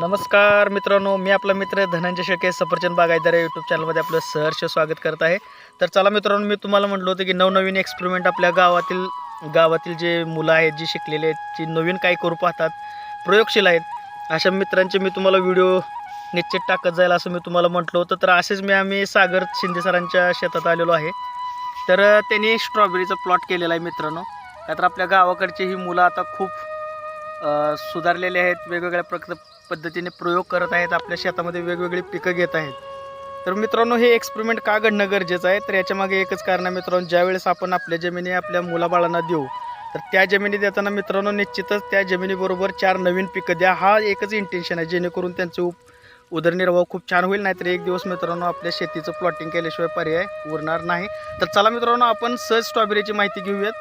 नमस्कार मित्रांनो मी आपला मित्र धनंजय शेळके सफरचंद बागायदार या यूट्यूब चॅनलमध्ये आपलं सहर्ष स्वागत करत आहे. तर चला मित्रांनो मी तुम्हाला म्हटलं होतं की नवनवीन एक्सपेरिमेंट आपल्या गावातील गावातील जे मुलं आहेत जी शिकलेले आहेत जी नवीन काय करू पाहतात प्रयोगशील आहेत अशा मित्रांचे मी तुम्हाला व्हिडिओ निश्चित टाकत जाईल असं मी तुम्हाला म्हटलं होतं. तर असेच मी आम्ही सागर शिंदे सरांच्या शेतात आलेलो आहे. तर त्यांनी स्ट्रॉबेरीचा प्लॉट केलेला आहे मित्रांनो. का तर आपल्या गावाकडची ही मुलं आता खूप सुधारलेले आहेत वेगवेगळ्या प्रक पद्धतीने प्रयोग करत आहेत आपल्या शेतामध्ये वेगवेगळी पिकं घेत आहेत. तर मित्रांनो हे एक्सपेरिमेंट का घडणं गरजेचं आहे? तर याच्यामागे एकच कारण आहे मित्रांनो ज्यावेळेस आपण आपल्या जमिनी आपल्या मुलाबाळांना देऊ तर त्या जमिनी देताना मित्रांनो निश्चितच त्या जमिनीबरोबर चार नवीन पिकं द्या. हा एकच इंटेन्शन आहे जेणेकरून त्यांचं उप उदरनिर्वाह खूप छान होईल नाहीतर एक दिवस मित्रांनो आपल्या शेतीचं प्लॉटिंग केल्याशिवाय पर्याय उरणार नाही. तर चला मित्रांनो आपण सहज स्ट्रॉबेरीची माहिती घेऊयात.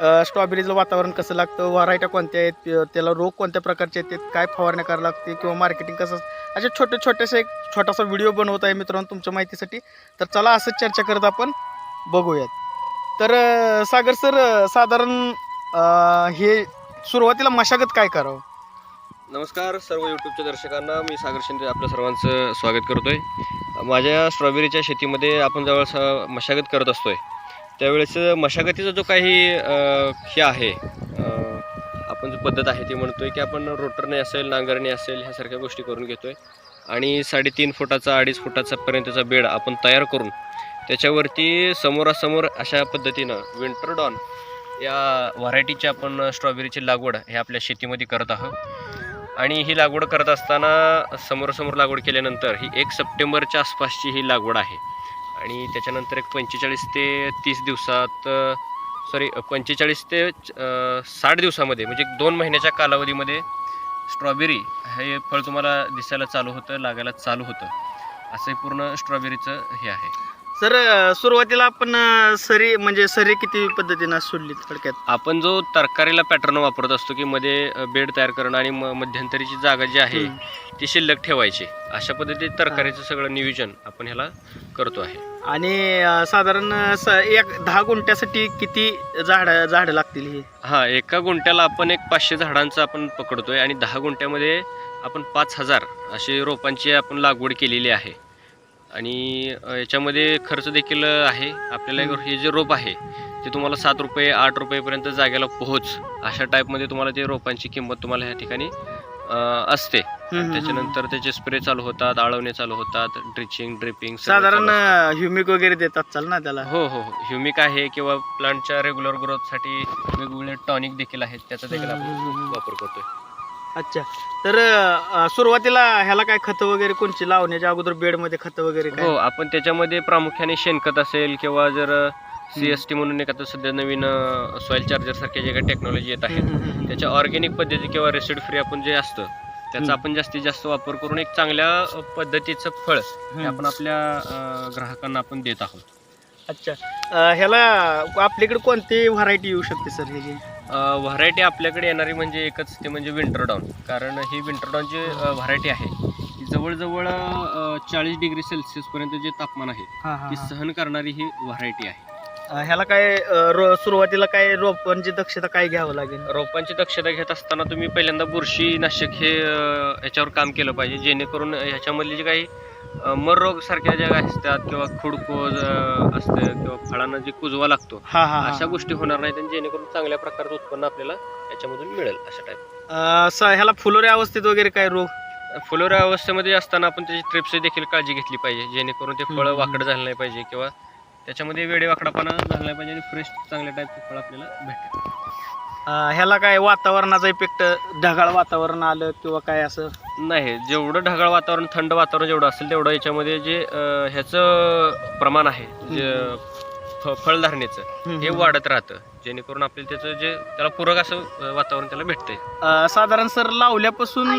स्ट्रॉबेरीचं वातावरण कसं लागतं? व्हरायट्या कोणत्या आहेत? त्याला रोग कोणत्या प्रकारचे आहेत? काय फवारण्या करावं लागते? किंवा मार्केटिंग कसं असे छोटे छोटेसे एक छोटासा व्हिडिओ बनवत आहे मित्रांनो तुमच्या माहितीसाठी. तर चला असंच चर्चा करत आपण बघूयात. तर सागर सर साधारण हे सुरुवातीला मशागत काय करावं? नमस्कार सर्व यूट्यूबच्या दर्शकांना. मी सागर शिंदे आपल्या सर्वांचं स्वागत करतोय. माझ्या स्ट्रॉबेरीच्या शेतीमध्ये आपण जवळ मशागत करत असतोय. त्यावेळेस मशागतीचा जो काही हे आहे आपण जो पद्धत आहे ती म्हणतो आहे की आपण रोटरने असेल नांगरणी असेल ह्यासारख्या गोष्टी करून घेतो आहे आणि साडेतीन फुटाचा अडीच फुटाचा पर्यंतचा बेड आपण तयार करून त्याच्यावरती समोरासमोर अशा पद्धतीनं विंटर डॉन या व्हरायटीची आपण स्ट्रॉबेरीची लागवड हे आपल्या शेतीमध्ये करत आहोत. आणि ही लागवड करत असताना समोरासमोर लागवड केल्यानंतर ही एक सप्टेंबरच्या आसपासची ही लागवड आहे. आणि त्याच्यानंतर एक पंचेचाळीस ते तीस दिवसात सॉरी पंचेचाळीस ते साठ दिवसामध्ये म्हणजे दोन महिन्याच्या कालावधीमध्ये स्ट्रॉबेरी हे फळ तुम्हाला दिसायला चालू होतं लागायला चालू होतं. असं पूर्ण स्ट्रॉबेरीचं हे आहे. सर सुरुवातीला आपण सरी म्हणजे सरी किती पद्धतीनं सोडली थोडक्यात? आपण जो तरकारीला पॅटर्न वापरत असतो की मध्ये बेड तयार करणं आणि म मध्यंतरीची जागा जी आहे. ती शिल्लक ठेवायची. अशा पद्धतीत तरकारीचं सगळं नियोजन आपण ह्याला करतो आहे. आणि अ, साधारण स- एक दहा गुंठ्यासाठी किती झाडं झाडं लागतील ही? हा एका गुंट्याला आपण एक पाचशे झाडांचं आपण पकडतोय आणि दहा गुंट्यामध्ये आपण पाच हजार अशी रोपांची आपण लागवड केलेली आहे. आणि याच्यामध्ये खर्च देखील आहे. आपल्याला एक हे जे रोप आहे ते तुम्हाला सात रुपये आठ रुपयेपर्यंत जागेला पोहोच अशा टाईपमध्ये तुम्हाला ते रोपांची किंमत तुम्हाला ह्या ठिकाणी असते. त्याच्यानंतर त्याचे स्प्रे चालू होतात आळवणे चालू होतात ड्रिचिंग ड्रिपिंग साधारण ह्युमिक वगैरे देतात चाल ना त्याला? हो हो हो. ह्युमिक आहे किंवा प्लांटच्या रेग्युलर ग्रोथसाठी वेगवेगळे टॉनिक देखील आहेत त्याचा देखील आपण. वापर करतोय. अच्छा तर अ, सुरुवातीला ह्याला काय खतं वगैरे कोणची लावण्याच्या अगोदर बेडमध्ये खतं वगैरे काय हो आपण त्याच्यामध्ये प्रामुख्याने शेणखत असेल किंवा जर सी एस टी म्हणून एक आता सध्या नवीन सॉइल चार्जर सारख्या जे काही टेक्नॉलॉजी येत आहेत हम्म, हम्म, हम्म. त्याच्या ऑर्गॅनिक पद्धती किंवा रेसिड फ्री आपण जे असतं त्याचा. आपण जास्तीत जास्त वापर करून एक चांगल्या अ, पद्धतीचं फळ हे हम्म. आपण आपल्या अ, ग्राहकांना आपण देत आहोत अच्छा अ, ह्याला आपल्याकडे कोणती व्हरायटी येऊ शकते सर ह्याची व्हरायटी आपल्याकडे येणारी म्हणजे एकच ते म्हणजे विंटर डाऊन कारण ही विंटर डाऊन जी व्हरायटी आहे जवळजवळ चाळीस डिग्री सेल्सिअसपर्यंत जे तापमान आहे हा, हा, ती हा. सहन करणारी ही व्हरायटी आहे. ह्याला काय रो- सुरुवातीला काय रोपांची दक्षता काय घ्यावं लागेल? रोपांची दक्षता घेत असताना तुम्ही पहिल्यांदा बुरशीनाशक हे अ, ह्याच्यावर काम केलं पाहिजे जेणेकरून ह्याच्यामधले जे काही अ, मर रोग सारख्या ज्या असतात किंवा खुडकोज असतं किंवा फळांना जे कुजवा लागतो हा हा, हा. अशा गोष्टी होणार नाहीत आणि जेणेकरून चांगल्या प्रकारचं उत्पन्न आपल्याला याच्यामधून मिळेल अशा टाईप अ, स- ह्याला फुलोऱ्या अवस्थेत वगैरे काय रोग? फुलोऱ्या अवस्थेमध्ये असताना आपण त्याची ट्रिप्सची देखील काळजी घेतली पाहिजे जेणेकरून ते फळ हम्म. वाकड झालं नाही पाहिजे किंवा त्याच्यामध्ये वेडे वाकडापणा झाला नाही पाहिजे आणि फ्रेश चांगल्या टाईपचे फळ आपल्याला भेटेल. अ, ह्याला काय वातावरणाचा इफेक्ट ढगाळ वातावरण आलं किंवा काय असं? नाही जेवढं ढगाळ वातावरण थंड वातावरण जेवढं असेल तेवढं याच्यामध्ये जे अं, ह्याचं प्रमाण आहे जे फ- फळधारणेचं हे वाढत राहतं. जेणेकरून आपल्याला त्याचं जे त्याला पूरक असं अं, वातावरण त्याला भेटतंय. अ, साधारण सर लावल्यापासून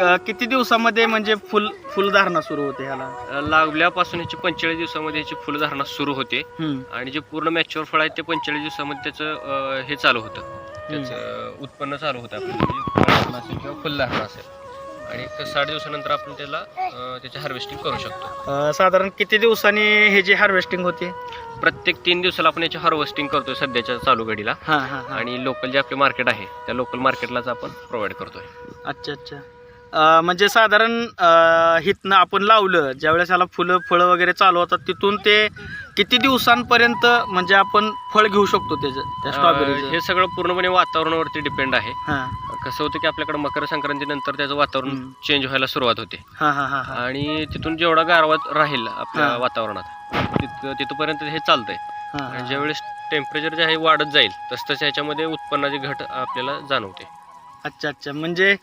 अ, किती दिवसामध्ये म्हणजे फुल फुलधारणा सुरू होते ह्याला? अं, लागल्यापासून ह्याची पंचेचाळीस दिवसामध्ये ह्याची फुलधारणा सुरू होते. हम्म. आणि जे पूर्ण मॅच्युअर फळ आहे ते पंचेचाळीस दिवसामध्ये त्याचं अं, हे चालू होतं. त्याचं उत्पन्न चालू होतं आपलं. म्हणजे फळधारणा असेल किंवा फुलधारणा असेल. आणि एक साठ दिवसानंतर आपण त्याला अं, त्याची हार्वेस्टिंग करू शकतो. अ, साधारण किती दिवसांनी हे जे हार्वेस्टिंग होते? प्रत्येक तीन दिवसाला आपण याची हार्वेस्टिंग करतोय सध्याच्या चालू घडीला. हा हा हा. आणि लोकल जे आपले मार्केट आहे त्या लोकल मार्केटलाच आपण प्रोव्हाइड करतोय. अच्छा अच्छा. अं, म्हणजे साधारण अं, हितनं आपण लावलं ज्यावेळेस ह्याला फुलं फळं वगैरे चालू होतात तिथून ते किती दिवसांपर्यंत म्हणजे आपण फळ घेऊ शकतो त्याचं त्या अं, स्ट्रॉबेरीचं हे सगळं पूर्णपणे वातावरणावरती डिपेंड आहे. हां. कसं होतं की आपल्याकडे मकर संक्रांतीनंतर त्याचं वातावरण. चेंज व्हायला सुरुवात होते. हां हां हां हां. आणि तिथून जेवढा गारवा राहील आपल्या. वातावरणात तिथं तिथपर्यंत हे चालतंय. आणि ज्यावेळेस टेम्परेचर जे आहे वाढत जाईल तस तसं ह्याच्यामध्ये उत्पन्नाची घट आपल्याला जाणवते. अच्छा अच्छा म्हणजे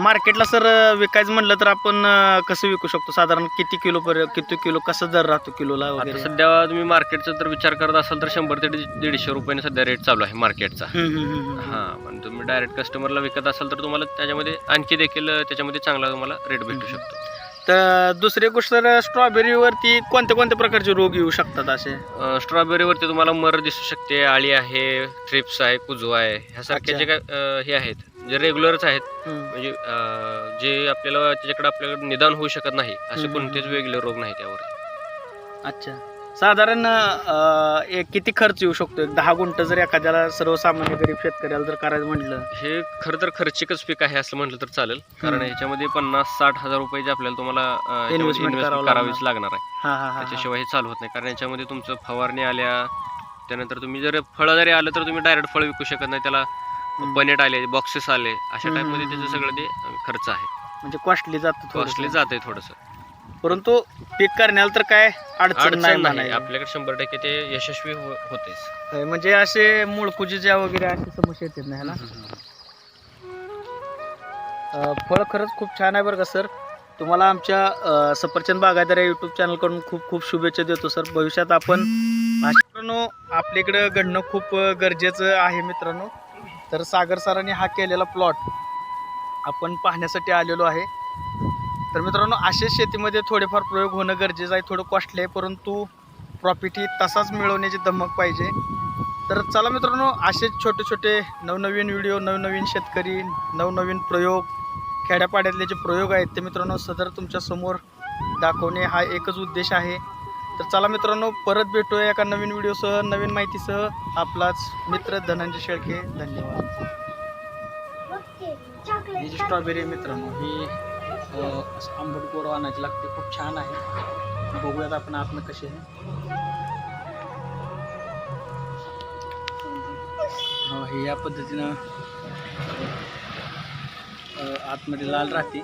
मार्केटला सर विकायचं म्हणलं तर आपण अं, कसं विकू शकतो साधारण किती किलो पर्यंत किती किलो कसं दर राहतो किलोला आता वगैरे सध्या तुम्ही मार्केटचा जर विचार करत असाल तर शंभर ते दीड- दीडशे रुपयाने सध्या रेट चालू आहे मार्केटचा हम्म, हम्म, हम्म, हम्म. हा पण तुम्ही डायरेक्ट कस्टमरला विकत असाल तर तुम्हाला त्याच्यामध्ये आणखी देखील त्याच्यामध्ये चांगला तुम्हाला रेट भेटू हम्म. शकतो तर दुसरी गोष्ट तर स्ट्रॉबेरीवरती कोणत्या कोणत्या प्रकारचे रोग येऊ शकतात असे अं, स्ट्रॉबेरीवरती तुम्हाला मर दिसू शकते आळी आहे थ्रिप्स आहे कुजवा आहे ह्यासारखे अच्छा. जे काय अं, हे आहेत जे रेग्युलरच आहेत. म्हणजे अं, जे आपल्याला त्याच्याकडे आपल्याकडे निदान होऊ शकत नाही असे हम्म. कोणतेच वेगळे रोग नाही त्यावर. अच्छा. साधारण अं, एक किती खर्च येऊ शकतो? एक दहा गुंठ जर एखाद्याला सर्वसामान्य गरीब शेतकऱ्याला जर करायचं म्हटलं. हे खरं तर खर्चिकच पीक आहे असं म्हटलं तर चालेल. कारण. ह्याच्यामध्ये पन्नास साठ हजार रुपये आपल्याला तुम्हाला Investment करावं इन्व्हेस्टमेंट करावीच लागणार आहे. हा हा हा त्याच्याशिवाय हे चालू होत नाही. कारण याच्यामध्ये तुमचं फवारणी आल्या त्यानंतर तुम्ही जर फळं जरी आलं तर तुम्ही डायरेक्ट फळ विकू शकत नाही. त्याला बनेट आले बॉक्सेस आले अशा टाईपमध्ये हम्म, त्याचं सगळं ते खर्च आहे. म्हणजे कॉस्टली जातं कॉस्टली. जाते थोडंसं. परंतु पीक करण्याला तर काय अडचण नाही अडचण नाही म्हणायला. आपल्याकडे शंभर टक्के ते यशस्वी हो- होतेच. होय, म्हणजे असे मुळकुजीच्या वगैरे अशी समस्या नाही ना अं, फळ खरंच खूप छान आहे बरं का सर. तुम्हाला आमच्या अं, सफरचंद बागायदार या यूट्यूब चॅनलकडून खूप खूप शुभेच्छा देतो सर. भविष्यात आपण मित्रांनो आपल्याकडं घडणं खूप अं, गरजेचं आहे मित्रांनो. तर सागर सरांनी हा केलेला प्लॉट आपण पाहण्यासाठी आलेलो आहे. तर मित्रांनो असेच शेतीमध्ये थोडेफार प्रयोग होणं गरजेचं आहे थोडं कॉस्टली आहे परंतु प्रॉफिट ही तसाच मिळवण्याची धमक पाहिजे. तर चला मित्रांनो असेच छोटे छोटे नवनवीन व्हिडिओ नवनवीन शेतकरी नवनवीन प्रयोग खेड्यापाड्यातले जे प्रयोग आहेत ते मित्रांनो सदर तुमच्यासमोर दाखवणे हा एकच उद्देश आहे. तर चला मित्रांनो परत भेटूया एका नवीन व्हिडिओसह नवीन माहितीसह. आपलाच मित्र धनंजय शेळके धन्यवाद. ही जी स्ट्रॉबेरी आहे मित्रांनो ही आंबट गोड आणायची लागते. खूप छान आहे. बघूयात आपण आतनं कशी आहे. हो हे या पद्धतीनं आतमध्ये लाल राहते.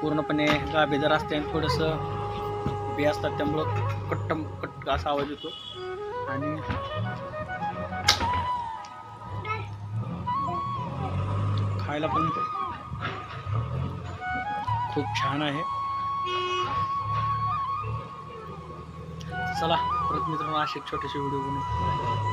पूर्णपणे गाभेदार असते आणि थोडंसं बी असतात त्यामुळं कट्टम कट असा आवाज येतो. आणि खायला पण खूप छान आहे. चला परत मित्रांनो असे छोटेसे व्हिडिओ बनवू.